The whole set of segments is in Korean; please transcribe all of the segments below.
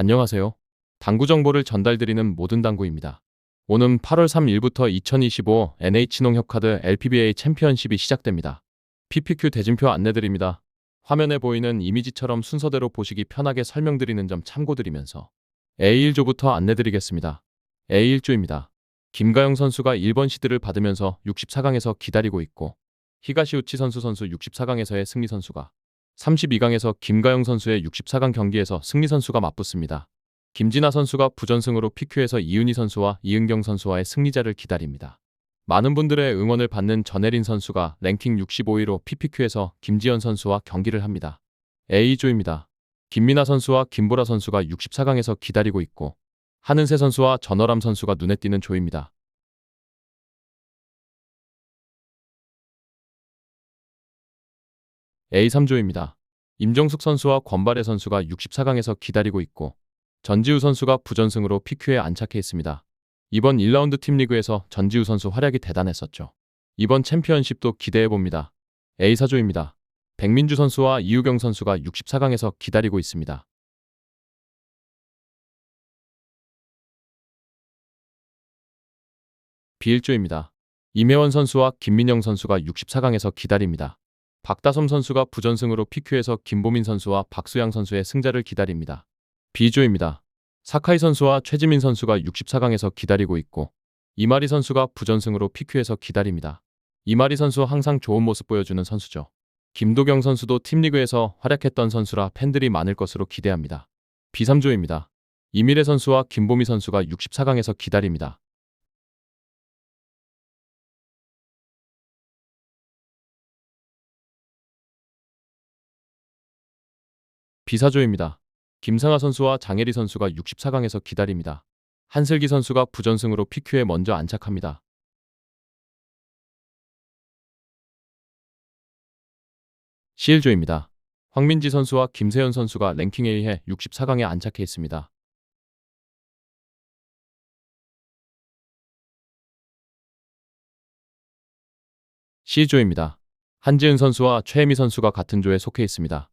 안녕하세요. 당구 정보를 전달드리는 모든 당구입니다. 오는 8월 3일부터 2025 NH농협카드 LPBA 챔피언십이 시작됩니다. PPQ 대진표 안내드립니다. 화면에 보이는 이미지처럼 순서대로 보시기 편하게 설명드리는 점 참고드리면서 A1조부터 안내드리겠습니다. A1조입니다. 김가영 선수가 1번 시드를 받으면서 64강에서 기다리고 있고 히가시우치 선수 선수 64강에서의 승리 선수가 32강에서 김가영 선수의 64강 경기에서 승리 선수가 맞붙습니다. 김진아 선수가 부전승으로 PQ에서 이윤희 선수와 이은경 선수와의 승리자를 기다립니다. 많은 분들의 응원을 받는 전혜린 선수가 랭킹 65위로 PPQ에서 김지현 선수와 경기를 합니다. A조입니다. 김민아 선수와 김보라 선수가 64강에서 기다리고 있고 한은세 선수와 전어람 선수가 눈에 띄는 조입니다. A3조입니다. 임정숙 선수와 권발의 선수가 64강에서 기다리고 있고 전지우 선수가 부전승으로 PQ에 안착해 있습니다. 이번 1라운드 팀 리그에서 전지우 선수 활약이 대단했었죠. 이번 챔피언십도 기대해 봅니다. A4조입니다. 백민주 선수와 이우경 선수가 64강에서 기다리고 있습니다. B1조입니다. 임혜원 선수와 김민영 선수가 64강에서 기다립니다. 박다솜 선수가 부전승으로 PQ에서 김보민 선수와 박수양 선수의 승자를 기다립니다. B조입니다. 사카이 선수와 최지민 선수가 64강에서 기다리고 있고 이마리 선수가 부전승으로 PQ에서 기다립니다. 이마리 선수 항상 좋은 모습 보여주는 선수죠. 김도경 선수도 팀리그에서 활약했던 선수라 팬들이 많을 것으로 기대합니다. B3조입니다. 이미래 선수와 김보미 선수가 64강에서 기다립니다. 비사조입니다. 김상아 선수와 장혜리 선수가 64강에서 기다립니다. 한슬기 선수가 부전승으로 PQ에 먼저 안착합니다. C1조입니다. 황민지 선수와 김세현 선수가 랭킹에 의해 64강에 안착해 있습니다. C조입니다. 한지은 선수와 최혜미 선수가 같은 조에 속해 있습니다.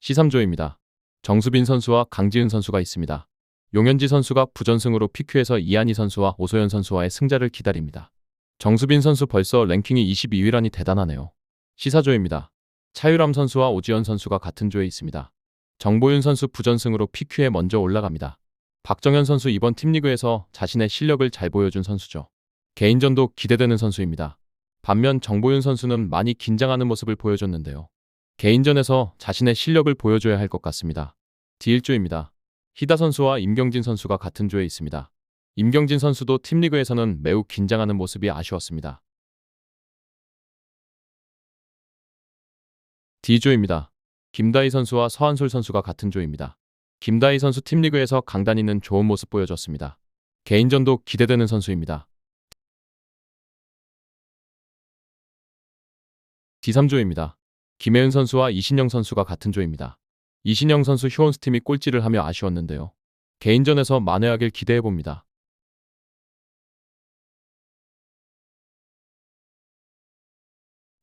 C3조입니다. 정수빈 선수와 강지은 선수가 있습니다. 용현지 선수가 부전승으로 PQ에서 이한희 선수와 오소연 선수와의 승자를 기다립니다. 정수빈 선수 벌써 랭킹이 22위라니 대단하네요. C4조입니다. 차유람 선수와 오지연 선수가 같은 조에 있습니다. 정보윤 선수 부전승으로 PQ에 먼저 올라갑니다. 박정현 선수 이번 팀리그에서 자신의 실력을 잘 보여준 선수죠. 개인전도 기대되는 선수입니다. 반면 정보윤 선수는 많이 긴장하는 모습을 보여줬는데요. 개인전에서 자신의 실력을 보여줘야 할 것 같습니다. D1조입니다. 히다 선수와 임경진 선수가 같은 조에 있습니다. 임경진 선수도 팀리그에서는 매우 긴장하는 모습이 아쉬웠습니다. D조입니다. 김다희 선수와 서한솔 선수가 같은 조입니다. 김다희 선수 팀리그에서 강단있는 좋은 모습 보여줬습니다. 개인전도 기대되는 선수입니다. D3조입니다. 김혜은 선수와 이신영 선수가 같은 조입니다. 이신영 선수 휴원스 팀이 꼴찌를 하며 아쉬웠는데요. 개인전에서 만회하길 기대해봅니다.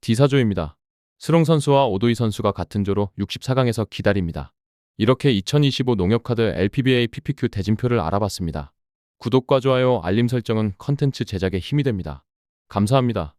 D4조입니다. 스롱 선수와 오도희 선수가 같은 조로 64강에서 기다립니다. 이렇게 2025 농협카드 LPBA PPQ 대진표를 알아봤습니다. 구독과 좋아요, 알림 설정은 컨텐츠 제작에 힘이 됩니다. 감사합니다.